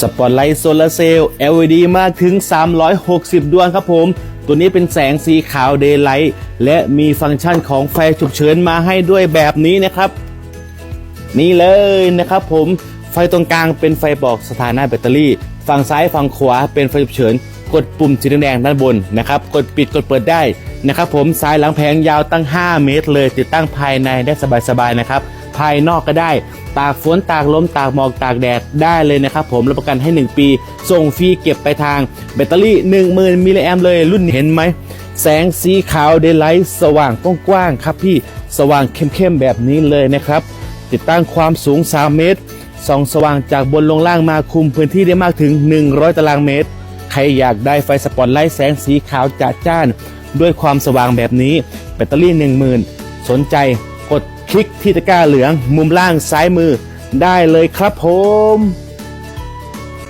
สปอตไลท์โซลาร์เซลล์ LED มากถึง 360 ดวงครับผม ตัวนี้เป็นแสงสีขาวเดย์ไลท์และมีฟังก์ชันของไฟฉุกเฉินมาให้ด้วยแบบนี้นะครับ นี่เลยนะครับผมไฟตรงกลางเป็นไฟบอกสถานะแบตเตอรี่ ฝั่งซ้ายฝั่งขวาเป็นไฟฉุกเฉิน กดปุ่มสีแดงด้านบนนะครับ กดปิดกดเปิดได้นะครับ ผมสายหลังแผงยาวตั้ง 5 เมตร เลย ติดตั้งภายในได้สบายๆนะครับ ภายนอกก็ได้ ตากฝนตากลมตากหมอกตากแดดได้เลยนะครับ ผมรับประกันให้ 1 ปี ส่งฟรีเก็บไปทางแบตเตอรี่ 10,000มิลลิแอมเลยรุ่นนี้เห็นไหมแสงสีขาวเดย์ไลท์สว่างกว้างๆครับพี่สว่างเข้มๆแบบนี้เลยนะครับ ติดตั้งความสูง 3 เมตรส่องสว่างจากบนลงล่างมาคุมพื้นที่ได้มากถึง 100 ตารางเมตร ใครอยากได้ไฟสปอตไลท์แสงสีขาวจัดจ้าน ด้วยความสว่างแบบนี้ แบตเตอรี่ 10,000 สนใจกดคลิกที่ตะกร้าเหลืองมุมล่างซ้ายมือได้เลยครับผม